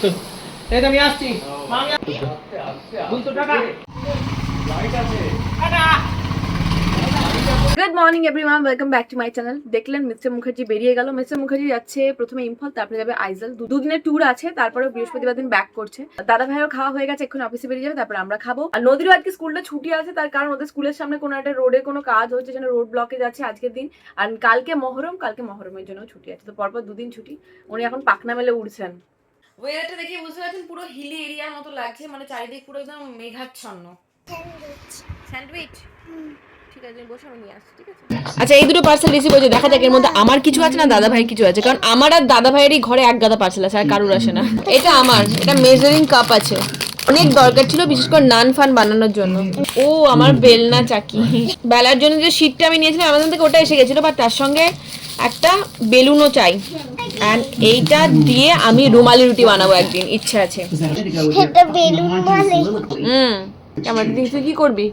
Good morning everyone welcome back to my channel দেখলেন mister Mukherjee বেরিয়ে গেল। মিস্টার মুখার্জি যাচ্ছে প্রথমে ইম্ফল, তারপরে যাবে আইজল। দুদিনের ট্যুর আছে তারপরে বৃহস্পতিবার দিন ব্যাক করছে। দাদা ভাইয়ের খাওয়া হয়ে গেছে, এখন অফিসে বেরিয়ে যাবে, তারপরে আমরা খাব। আর নদীরও আজকে স্কুলটা ছুটি আছে, তার কারণ ওদের স্কুলের সামনে কোনো একটা রোডে কোনো কাজ হচ্ছে যেন রোড ব্লকে যাচ্ছে আজকের দিন। আর কালকে মহরম, কালকে মহরমের জন্য ছুটি আছে, তো পরপর দুদিন ছুটি। উনি এখন পাকনা মেলে উঠছেন ওয়েদারটা দেখে বুঝতে পারছেন পুরো হিলি এরিয়ার মতো লাগছে মানে চারিদিক পুরো একদম মেঘাচ্ছন্ন। স্যান্ডউইচ ঠিক আছে বসে আমি নিয়ে আসছি ঠিক আছে? আচ্ছা এই দুটো পার্সেল রিসিভ হয়েছে দেখা যাক এর মধ্যে আমার কিছু আছে না দাদা ভাইয়ের কিছু আছে? কারণ আমার আর দাদা ভাইয়েরই ঘরে এক গাদা পার্সেল আছে আর কারুর আসে না। এটা আমার এটা মেজারিং কাপ আছে। অনেক দরকার ছিল বিশেষ করে নান ফান বানানোর জন্য। ও আমার বেলনা চাকি। বেলার জন্য যে শীটটা আমি নিয়েছিলাম আমাদের থেকে ওটা এসে গেছিল বাট তার সঙ্গে একটা বেলুনও চাই। অ্যান্ড এইটা দিয়ে আমি রুমালি রুটি বানাবো একদিন ইচ্ছা আছে। বেলুন হুম কেমন তুই কি করবি?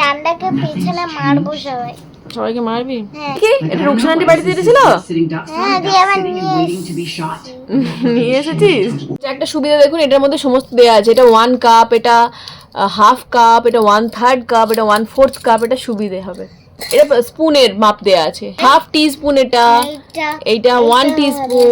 ডান্ডাকে পিছনে মারবো সবাই। সবাইকে মারবি? হ্যাঁ। কি? এটা রুকসানাটি বাড়িতে দিয়েছিল? হ্যাঁ। নিয়ে এসেছিস? একটা সুবিধা দেখুন এটার মধ্যে সমস্ত দেওয়া আছে। এটা ওয়ান কাপ এটা হাফ কাপ এটা ওয়ান থার্ড কাপ এটা ওয়ান ফোর্থ কাপ এটা সুবিধে হবে। এটা স্পুনের মাপ দেওয়া আছে। হাফ টি স্পুন এটা এইটা। One tea spoon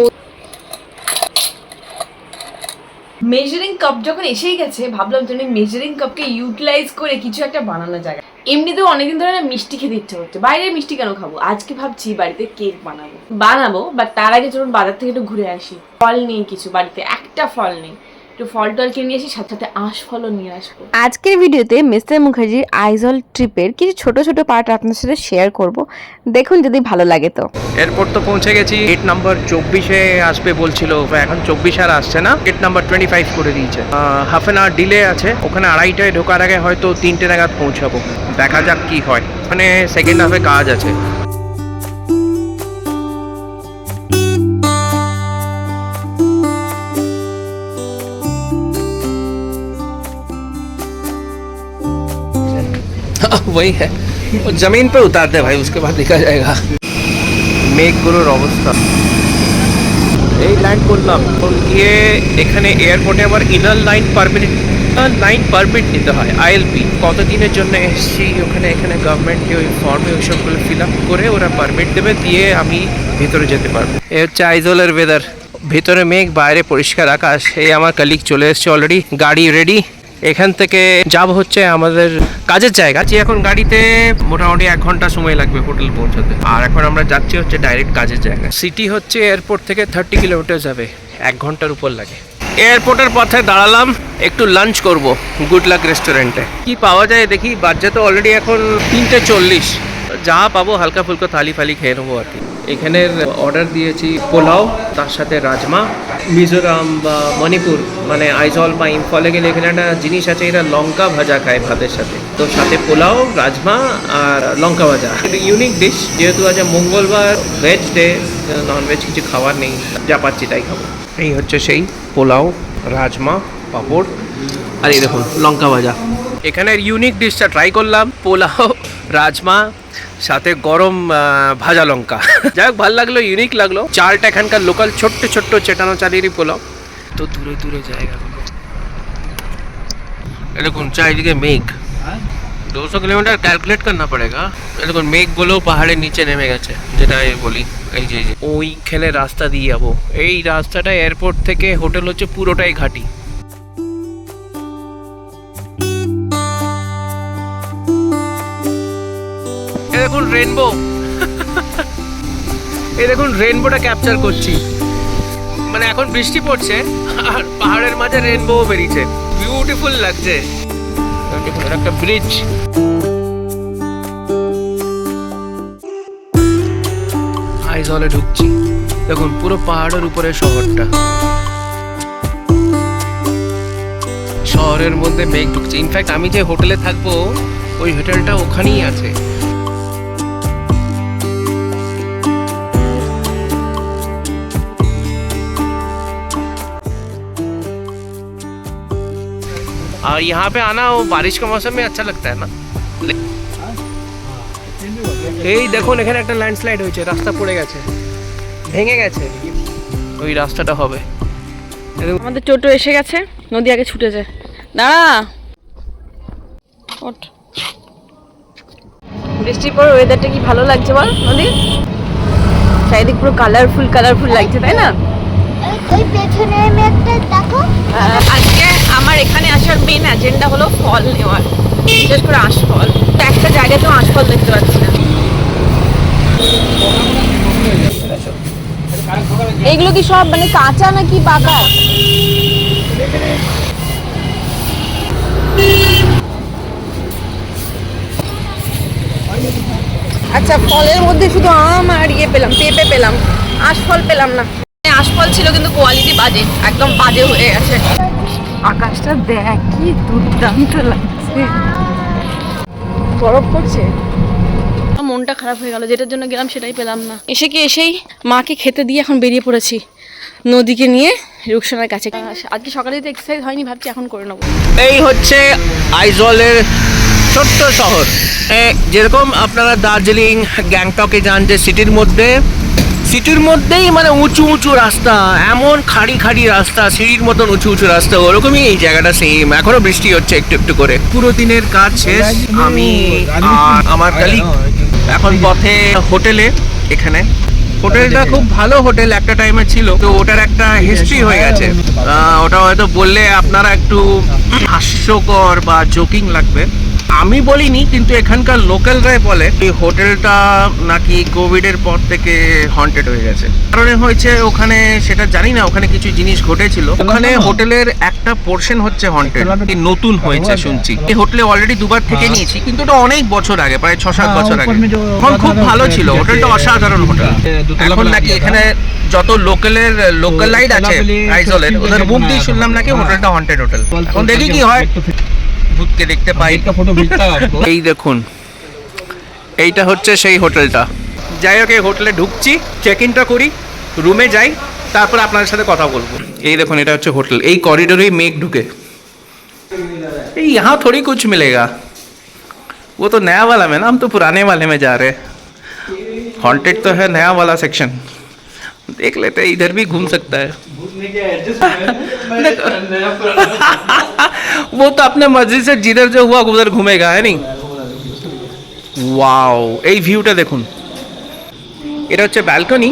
measuring cup যখন এসেই গেছে ভাবলাম তুমি মেজারিং কাপকে ইউটিলাইজ করে কিছু একটা বানানো যায় এমনিতেও অনেকদিন ধরে না মিষ্টি খেতে ইচ্ছে হচ্ছে বাইরে মিষ্টি কেন খাব? আজকে ভাবছি বাড়িতে কেক বানাবো। বানাবো বাট তার আগে চলুন বাজার থেকে একটু ঘুরে আসি। ফল নেই কিছু বাড়িতে একটা ফল নেই। একটু ফল টল কিনে নিয়ে আসি সাথে সাথে আঁশ ফলও নিয়ে আসব। আজকের ভিডিওতে মিস্টার মুখার্জির আইজল ট্রিপের কিছু ছোট ছোট পার্ট আপনার সাথে শেয়ার করব। দেখুন যদি ভালো লাগে তো। এয়ারপোর্ট তো পৌঁছে গেছি। গেট নাম্বার চব্বিশে আসবে বলছিল এখন চব্বিশ আর আসছে না। গেট নাম্বার টোয়েন্টি ফাইভ করে দিয়েছে। হাফ অ্যান আওয়ার ডিলে আছে। ওখানে আড়াইটায় ঢোকার আগে হয়তো তিনটে নাগাদ পৌঁছাবো। দেখা যাক কি হয়। মানে সেকেন্ড হাফে কাজ আছে। वही है वो जमीन पे उतार दे भाई उसके बाद देखा जाएगा মেঘগুলোর অবস্থা এই ল্যান্ড করলাম এখন গিয়ে এখানে এয়ারপোর্টে আবার inner line permit line permit নিতে হয় আইএলপি কত দিনের জন্য এসেছি ওখানে এখানে গভর্নমেন্টকে ওই ফর্মে ওই সবগুলো ফিল আপ করে ওরা পারমিট দেবে দিয়ে আমি ভেতরে যেতে পারবো এ হচ্ছে আইজলের ওয়েদার ভেতরে মেঘ বাইরে পরিষ্কার আকাশ এই আমার কালিক চলে এসেছে অলরেডি গাড়ি রেডি এখান থেকে যাব হচ্ছে আমাদের কাজের জায়গা। যে এখন গাড়িতে, মোটামুটি এক ঘণ্টা সময় লাগবে হোটেল পৌঁছাতে। আর এখন আমরা যাচ্ছি হচ্ছে ডাইরেক্ট কাজের জায়গা সিটি হচ্ছে এয়ারপোর্ট থেকে থার্টি কিলোমিটার যাবে, এক ঘণ্টার উপর লাগে। এয়ারপোর্টের পথে দাঁড়ালাম, একটু লাঞ্চ করব গুড লাক রেস্টুরেন্টে কি পাওয়া যায় দেখি বাজে তো অলরেডি এখন তিনটে চল্লিশ। যা পাবো, হালকা ফুলকা থালি ফালি খেয়ে নেব আর কি। এখানের অর্ডার দিয়েছি পোলাও, তার সাথে রাজমা, মিজোরাম বা মণিপুর মানে আইজল বা ইম্ফলে গেলে এখানে একটা জিনিস আছে এরা লঙ্কা ভাজা খায় ভাতের সাথে। তো সাথে পোলাও, রাজমা আর লঙ্কা ভাজা। ইউনিক ডিশ যেহেতু আছে মঙ্গলবার ভেজ ডে নন ভেজ কিছু খাবার নেই, যা পাচ্ছি তাই খাব। এই হচ্ছে সেই পোলাও, রাজমা, পাঁপড়, আর এই দেখুন, লঙ্কা ভাজা। এখানের ইউনিক ডিশটা ট্রাই করলাম, পোলাও রাজমা সাথে গরম ভাজা লঙ্কা। যাই হোক ভালো লাগল ইউনিক লাগল। চালটা এখানকার লোকাল ছোট্ট ছোট্ট চেটানো চালেরই পোলাও। তো দূরে দূরে জায়গাগুলো দেখুন চারিদিকে মেঘ। হ্যাঁ? দু সো কিলোমিটার ক্যালকুলেট করনা পড়েগা দেখুন মেঘ বলেও পাহাড়ের নিচে নেমে গেছে যেটা আমি বলি। এই যে ওইখানে রাস্তা দিয়ে যাব। এই রাস্তাটা এয়ারপোর্ট থেকে হোটেল হচ্ছে পুরোটাই ঘাটি। রেনবো এই দেখুন রেনবোটা ক্যাপচার করছি। মানে এখন বৃষ্টি পড়ছে, আর পাহাড়ের মাঝে রেনবো বেরিয়েছে। বিউটিফুল লাগছে। একটা ব্রিজ আইজলে ঢুকছি। দেখুন, পুরো পাহাড়ের উপরে শহরটা। শহরের মধ্যে মেঘ ঢুকছে। ইনফ্যাক্ট আমি যে হোটেলে থাকব, ওই হোটেলটা ওখানেই আছে। और यहाँ पे आना वो बारिश का मौसम में अच्छा लगता है ना এই দেখুন এখানে একটা ল্যান্ডস্লাইড হয়েছে রাস্তা পড়ে গেছে ভেঙে গেছে ওই রাস্তাটা হবে আমাদের টোটো এসে গেছে নদী আগে ছুটেছে দাঁড়া ওঠ বৃষ্টির পর ওয়েদারটা কি ভালো লাগছে বল নদী চারিদিক পুরো কালারফুল কালারফুল লাগছে তাই না ওই- ওই পেছনে মেঘটা দেখো আহ, আজকে আমার এখানে আসার মেন এজেন্ডা হলো ফল নেওয়ার। বিশেষ করে আঁশফল তো একটা জায়গাতেও আঁশফল দেখতে পাচ্ছি না। এইগুলো কি সব মানে কাঁচা নাকি পাকা? আচ্ছা ফলের মধ্যে শুধু আম আর ইয়ে পেলাম পেঁপে পেলাম। আঁশফল পেলাম না। আঁশফল ছিল কিন্তু কোয়ালিটি বাজে একদম বাজে হয়ে গেছে। আকাশটা দেখ কি দুর্দান্ত লাগছে। বরফ করছে মনটা খারাপ হয়ে গেল যেটার জন্য গেলাম সেটাই পেলাম না। এসে কি এসেই মাকে খেতে দিয়ে এখন বেরিয়ে পড়েছি নদীকে নিয়ে রুকসানার কাছে। আজকে সকালে তো এক্সারসাইজ হয়নি ভাবছি এখন করে নেব। এই হচ্ছে আইজলের ছোট্ট শহর। যেরকম আপনারা দার্জিলিং গ্যাংটকে যান যে সিটির মধ্যে সিটির মধ্যেই মানে উঁচু উঁচু রাস্তা, এমন খাড়ি খাড়ি রাস্তা, সিঁড়ির মতন উঁচু উঁচু রাস্তা, ওরকমই এই জায়গাটা সেম এখনও বৃষ্টি হচ্ছে একটু একটু করে। পুরো দিনের কাজ শেষ। আমি আমার কালিগ এখন পথে হোটেলে, এখানে। হোটেলটা খুব ভালো হোটেল, একটা টাইমে ছিল। তো ওটার একটা হিস্ট্রি হয়ে গেছে। ওটা হয়তো বললে আপনারা একটু হাস্যকর বা জোকিং লাগবে। আমি বলিনি কিন্তু এখানকার লোকালরাই বলে এই হোটেলটা নাকি কোভিড এর পর থেকে হন্টেড হয়ে গেছে। কারণে হয়েছে ওখানে সেটা জানি না ওখানে কিছু জিনিস ঘটেছিল। ওখানে হোটেলের একটা পোর্শন হচ্ছে হন্টেড নতুন হয়েছে শুনছি। এই হোটেলে অলরেডি দুবার থেকে নিয়েছি কিন্তু ওটা অনেক বছর আগে প্রায় ছ সাত বছর আগে। তখন খুব ভালো ছিল হোটেলটা অসাধারণ হোটেল। এখন নাকি এখানে যত লোকালের লোকাল লাইট আছে আইজলের ওদের মুখ দিয়ে শুনলাম নাকি হোটেলটা হন্টেড হোটেল এখন দেখি কি হয়। ভূতকে দেখতে পাই এই দেখুন এইটা হচ্ছে সেই হোটেলটা যাই হোক এই হোটেলে ঢুকছি চেক ইনটা করি রুমে যাই তারপর আপনাদের সাথে কথা বলবো এই দেখুন এটা হচ্ছে হোটেল এই করিডোরেই মেঘ ঢুকে এই यहाँ थोड़ी कुछ मिलेगा वो तो नया वाला में ना हम तो पुराने वाले में जा रहे हैं हॉन्टेड तो है नया वाला सेक्शन देख लेते हैं इधर भी घूम सकता है वो तो अपने मर्जी से जिधर जो हुआ उधर घूमेगा है नहीं ওয়াও এই ভিউটা দেখুন এটা হচ্ছে ব্যালকনি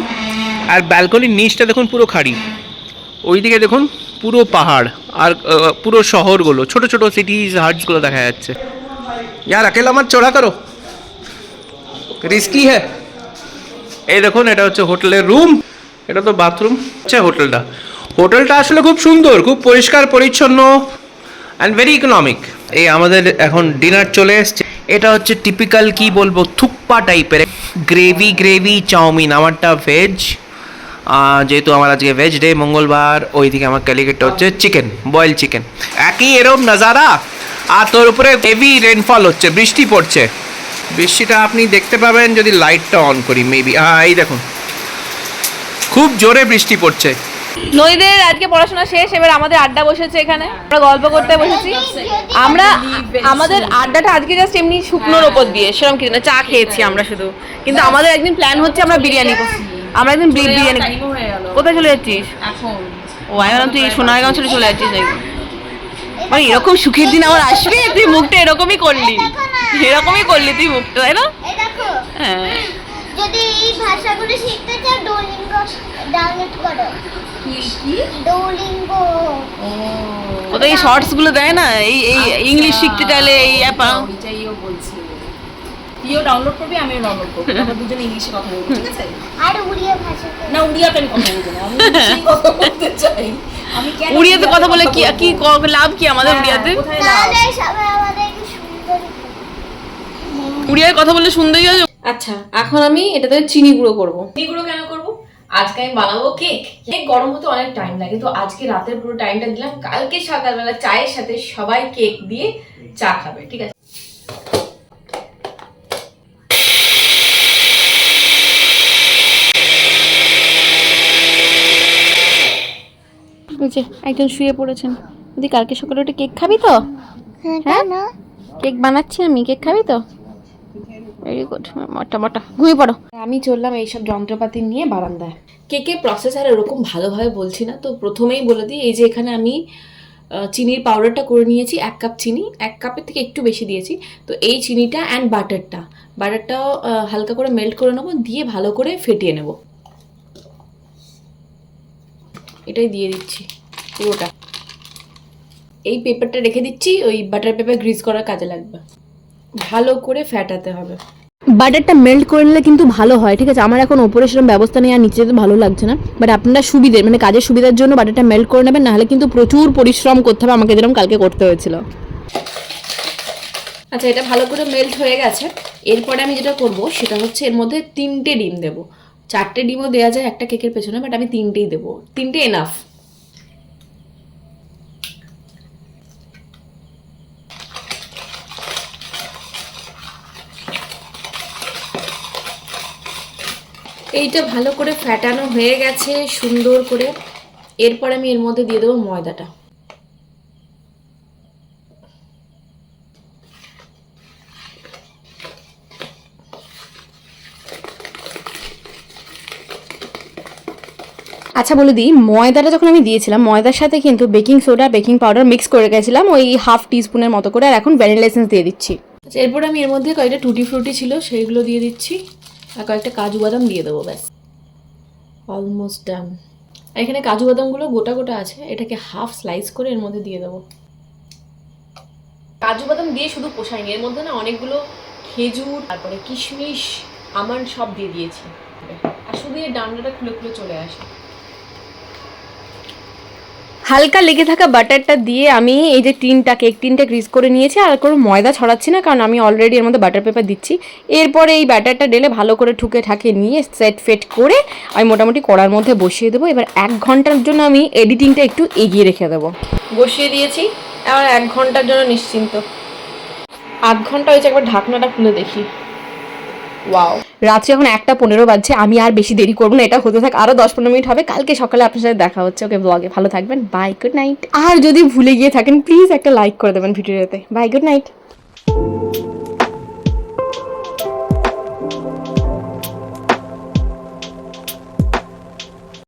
আর ব্যালকনির নিচটা দেখুন পুরো খাড়ি ওইদিকে দেখুন পুরো পাহাড় আর আহ, পুরো শহরগুলো ছোট ছোট সিটিজ হার্টসগুলো দেখা যাচ্ছে यार अकेला मत चौड़ा करो রিস্কি হ্যাঁ এই দেখুন এটা হচ্ছে হোটেলের রুম এটা তো বাথরুম হচ্ছে হোটেলটা হোটেলটা আসলে খুব সুন্দর খুব পরিষ্কার পরিচ্ছন্ন অ্যান্ড ভেরি ইকোনমিক এই আমাদের এখন ডিনার চলে এসছে। এটা হচ্ছে টিপিক্যাল কি বলব, থুপ্পা টাইপের গ্রেভি গ্রেভি চাউমিন, আমারটা ভেজ যেহেতু আমার আজকে ভেজ ডে মঙ্গলবার ওই ওইদিকে আমার ক্যালিকেটটা হচ্ছে চিকেন বয়েল চিকেন একই এরম নাজারা, আর তোর উপরে হেভি রেনফল হচ্ছে, বৃষ্টি পড়ছে। বৃষ্টিটা আপনি দেখতে পাবেন যদি লাইটটা অন করি মেবি হ্যাঁ এই দেখুন। খুব জোরে বৃষ্টি পড়ছে। নদীদের আজকে পড়াশোনা শেষ এবার আমাদের আড্ডা বসেছে এখানে। আমরা গল্প করতে বসেছি। আমরা আমাদের আড্ডাটা আজকে জাস্ট এমনি শুকনোর ওপর দিয়ে সেরকম কিছু না চা খেয়েছি আমরা শুধু। কিন্তু আমাদের একদিন প্ল্যান হচ্ছে আমরা বিরিয়ানি আমরা একদিন বিরিয়ানি কোথায় চলে যাচ্ছিস? ও আমি ভাবলাম তুই সোনারগাঁও ছেড়ে চলে যাচ্ছিস নাকি? মানে এরকম সুখের দিন আমার আসবে? তুই মুখটা এরকমই করলি। এরকমই করলি তুই মুখটা তাই না? হ্যাঁ। যদি এই ভাষাগুলো শিখতে চাও ডোলিঙ্গো ডাউনলোড করো। ডোলিঙ্গো ওদের এই শর্টসগুলো দেয় না? এই এই ইংলিশ শিখতে চাইলে এই অ্যাপ ওইটাইও বলছি। তুইও ডাউনলোড করবি আমিও ডাউনলোড করব। আমরা দুজনে ইংলিশে কথা বলব ঠিক আছে? আর উড়িয়া ভাষা না উড়িয়াতে আমি কথা বলব না। আমি কথা বলতে চাই। আমি কেন উড়িয়াতে কথা বলে কি কি লাভ কি আমাদের উড়িয়াতে লাভ? তাহলে সবাই সুন্দর উড়িয়ায় কথা বললে সুন্দরই হয় আচ্ছা এখন আমি এটাতে চিনি গুঁড়ো করব। চিনি গুঁড়ো কেন করব? আজকে আমি বানাবো কেক। কেক গরম হতে অনেক টাইম লাগে তো আজকে রাতের পুরো টাইমটা দিলাম। কালকে সকালবেলা চায়ের সাথে সবাই কেক দিয়ে চা খাবে ঠিক আছে? একজন শুয়ে পড়েছেন। যদি কালকে সকালে ওটা কেক খাবি তো? হ্যাঁ কেন? কেক বানাচ্ছি আমি কেক খাবি তো? ভেরি গুড মোটা মোটা। ঘুমিয়ে পড়ো। আমি চললাম এইসব যন্ত্রপাতি নিয়ে বারান্দায়। কেকের প্রসেস আর ওরকম ভালোভাবে বলছি না তো প্রথমেই বলে দিই এই যে এখানে আমি চিনির পাউডারটা করে নিয়েছি এক কাপ চিনি এক কাপের থেকে একটু বেশি দিয়েছি। তো এই চিনিটা অ্যান্ড বাটারটা বাটারটাও হালকা করে মেল্ট করে নেব দিয়ে ভালো করে ফেটিয়ে নেব। এটাই দিয়ে দিচ্ছি পুরোটা। এই পেপারটা রেখে দিচ্ছি ওই বাটার পেপার গ্রিজ করার কাজে লাগবে। ভালো করে ফ্যাটাতে হবে। বাটারটা মেল্ট করে নিলে কিন্তু ভালো হয়, ঠিক আছে? আমার এখন ওপরে সেরকম ব্যবস্থা নেই, আর নিচে ভালো লাগছে না। বাট আপনারা সুবিধে মানে কাজের সুবিধার জন্য বাটারটা মেল্ট করে নেবেন, নাহলে কিন্তু প্রচুর পরিশ্রম করতে হবে আমাকে, যেরকম কালকে করতে হয়েছিল। আচ্ছা এটা ভালো করে মেল্ট হয়ে গেছে। এরপরে আমি যেটা করব, সেটা হচ্ছে এর মধ্যে তিনটে ডিম দেব। চারটে ডিমও দেওয়া যায় একটা কেকের পেছনে বাট আমি তিনটেই দেবো। তিনটে এনাফ এইটা ভালো করে ফ্যাটানো হয়ে গেছে সুন্দর করে। এরপর আমি এর মধ্যে দিয়ে দেবো ময়দাটা। আচ্ছা বলে দিই ময়দাটা যখন আমি দিয়েছিলাম ময়দার সাথে কিন্তু baking soda baking powder mix করে গেছিলাম ওই হাফ টিস্পুনের মতো করে আর এখন ভ্যানিলা এসেন্স দিয়ে দিচ্ছি। আচ্ছা এরপর আমি এর মধ্যে কয়েকটা টুটি ফ্রুটি ছিল সেইগুলো দিয়ে দিচ্ছি। আর কয়েকটা কাজু বাদাম দিয়ে দেবো, ব্যাস। অলমোস্ট ডান এখানে কাজু বাদামগুলো গোটা গোটা আছে, এটাকে হাফ স্লাইস করে এর মধ্যে দিয়ে দেবো। কাজু বাদাম দিয়ে শুধু পোষায়নি, এর মধ্যে না অনেকগুলো খেজুর, তারপরে কিশমিশ, আমন্ড সব দিয়ে দিয়েছি। আর শুধু এই ডান্ডাটা খুলে খুলে চলে আসে। হালকা লেগে থাকা বাটারটা দিয়ে আমি এই যে টিনটা কেক টিনটা গ্রিজ করে নিয়েছি আর কোনো ময়দা ছড়াচ্ছি না, কারণ আমি অলরেডি এর মধ্যে বাটার পেপার দিচ্ছি। এরপরে এই ব্যাটারটা ঢেলে ভালো করে ঠুকে ঠাকে নিয়ে সেট ফেট করে আমি মোটামুটি কড়ার মধ্যে বসিয়ে দেবো। এবার এক ঘণ্টার জন্য আমি এডিটিংটা একটু এগিয়ে রেখে দেবো। বসিয়ে দিয়েছি এবার এক ঘণ্টার জন্য নিশ্চিন্ত। আধ ঘণ্টা হয়েছে, একবার ঢাকনাটা খুলে দেখি। ওয়াও রাত্রি এখন একটা পনেরো বাজছে, আমি আর বেশি দেরি করব না, এটা হতে থাক আরও দশ পনেরো মিনিট হবে। কালকে সকালে আপনার সাথে দেখা হচ্ছে, ওকে ব্লগে ভালো থাকবেন বাই গুড নাইট আর যদি ভুলে গিয়ে থাকেন প্লিজ একটা লাইক করে দেবেন ভিডিওতে। Bye good night